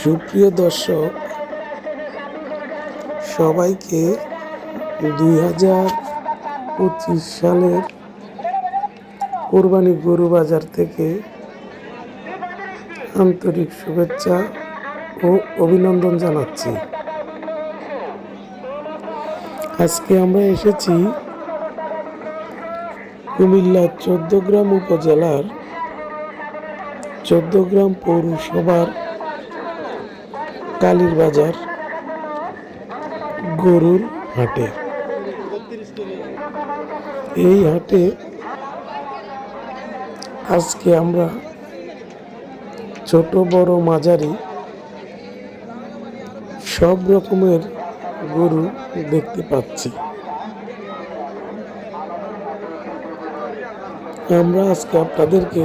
সুপ্রিয় দর্শক, সবাইকে দুই হাজার পঁচিশ সালের কোরবানি গরু বাজার থেকে আন্তরিক শুভেচ্ছা ও অভিনন্দন জানাচ্ছি। আজকে আমরা এসেছি কুমিল্লা চোদ্দগ্রাম উপজেলার চোদ্দগ্রাম পৌরসভার কালীর বাজার, গরুর হাটে। এই হাটে আজকে আমরা ছোট, বড়, মাঝারি সব রকমের গরু দেখতে পাচ্ছি। আমরা আজকে আপনাদেরকে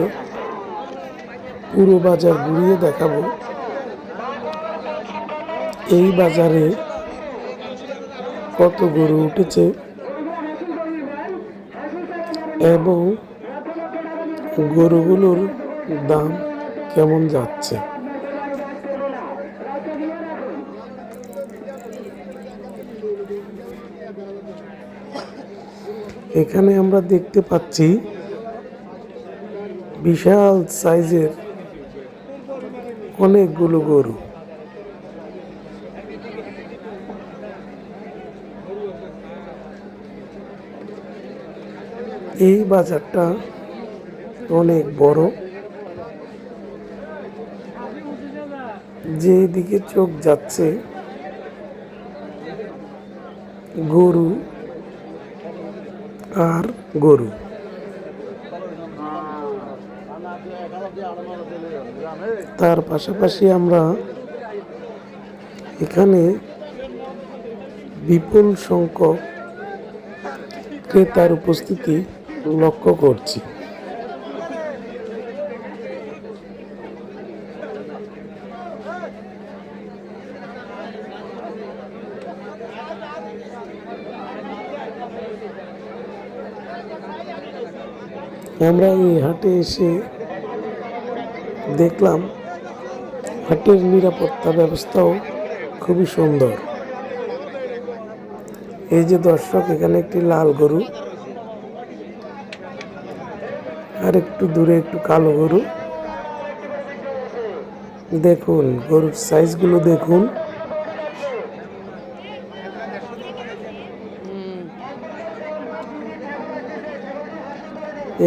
পুরো বাজার ঘুরিয়ে দেখাবো। এই বাজারে কত গরু উঠেছে এবং গরুগুলোর দাম কেমন যাচ্ছে? এখানে আমরা দেখতে পাচ্ছি বিশাল সাইজের অনেকগুলো গরু। এই বাজারটা অনেক বড়। যেদিকে চোখ যাচ্ছে, গরু আর গরু। তার পাশাপাশি আমরা এখানে বিপুল সংখ্যক ক্রেতার উপস্থিতি লক্ষ্য করছি। আমরা এই হাটে এসে দেখলাম, হাটের নিরাপত্তা ব্যবস্থাও খুবই সুন্দর। এই যে দর্শক, এখানে একটি লাল গরু আর একটু দূরে একটু কালো গরু। দেখুন, গরুর সাইজগুলো দেখুন।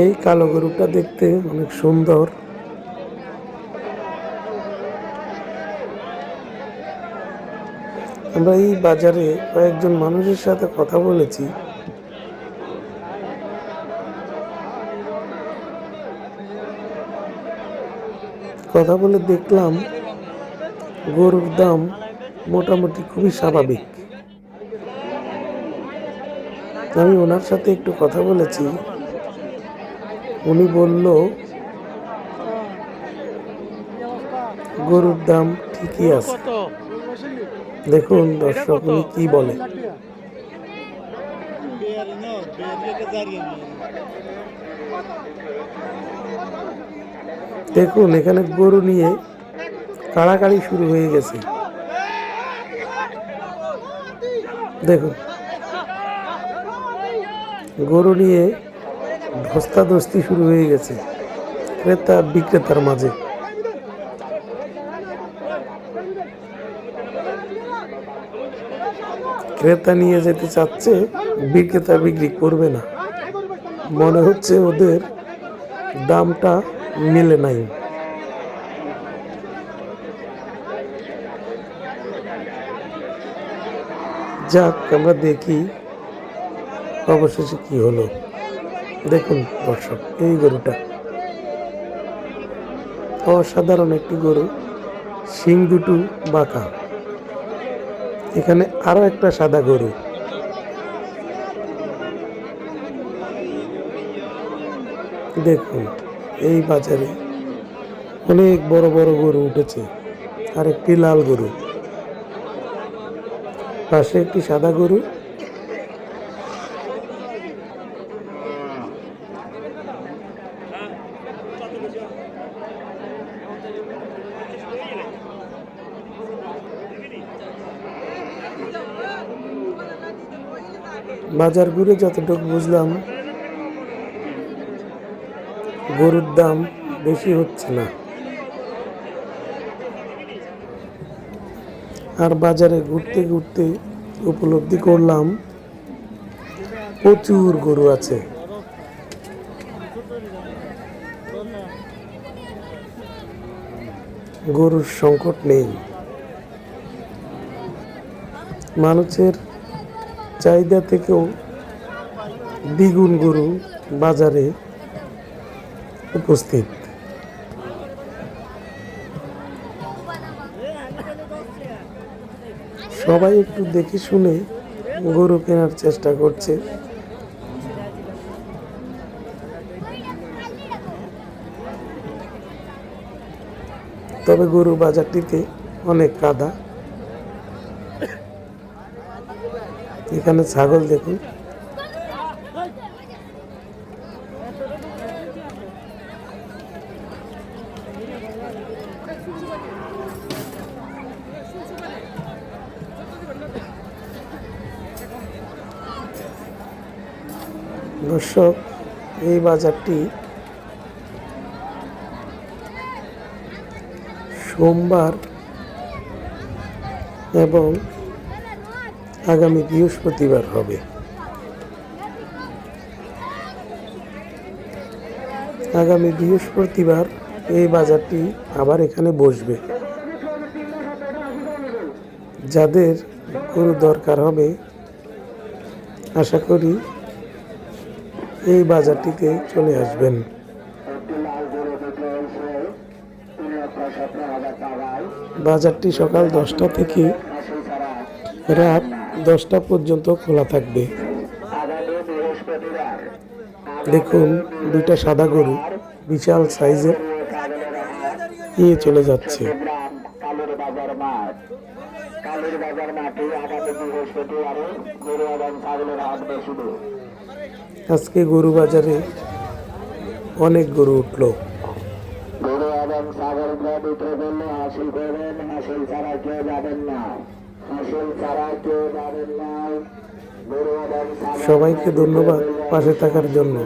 এই কালো গরুটা দেখতে অনেক সুন্দর। আমরা এই বাজারে কয়েকজন মানুষের সাথে কথা বলেছি। কথা বলে দেখলাম গরুর দাম মোটামুটি খুবই স্বাভাবিক। আমি ওনার সাথে একটু কথা বলেছি। উনি বলল, গরুর দাম ঠিকই আছে। দেখুন দর্শক, উনি কি বলে। দেখুন, এখানে গরু নিয়ে কাড়াকাড়ি শুরু হয়ে গেছে। দেখুন, গরু নিয়ে ধস্তাধস্তি শুরু হয়ে গেছে ক্রেতা বিক্রেতার মাঝে। ক্রেতা নিয়ে যেতে চাচ্ছে, বিক্রেতা বিক্রি করবে না। মনে হচ্ছে ওদের দামটা মিলে নাই। যাক, আমরা দেখি অবশেষে কি হলো। দেখুন, দর্শক, এই গরুটা। অসাধারণ একটি গরু, শিং দুটো বাঁকা। এখানে আরও একটা সাদা গরু। দেখুন এই বাজারে অনেক বড় বড় গরু উঠেছে আর একটি লাল গরু। পাশে একটি সাদা গরু। বাজার ঘুরে যতটুকু বুঝলাম গরুর দাম বেশি হচ্ছে না। আর বাজারে ঘুরতে ঘুরতে উপলব্ধি করলাম, প্রচুর গরু আছে। গরুর সংকট নেই। মানুষের চাহিদা থেকেও দ্বিগুণ গরু বাজারে উপস্থিত। সবাই একটু দেখে শুনে গরু কেনার চেষ্টা করছে। তবে গরু বাজারটিতে অনেক কাদা। এখানে ছাগল দেখুন। দর্শক, এই বাজারটি সোমবার এবং আগামী বৃহস্পতিবার হবে। আগামী বৃহস্পতিবার এই বাজারটি আবার এখানে বসবে। যাদের গরু দরকার হবে, আশা করি এই বাজারটিতে চলে আসবেন। বাজারটি সকাল দশটা থেকে রাত দশটা পর্যন্ত খোলা থাকবে। দেখুন, দুইটা সাদা গরু বিশাল সাইজের নিয়ে চলে যাচ্ছে। কালের বাজার মাঠ আগামী বৃহস্পতিবারে গরু এবং ছাগলের হাট আজকে গরু বাজারে অনেক গরু উঠল। গরু এবং ছাগল বিক্রি করলে হাসিল করবেন হাসিল ছাড়া কেউ যাবেন না। হাসিল ছাড়া কেউ যাবেন না। গরু সবাইকে ধন্যবাদ পাশে থাকার জন্য।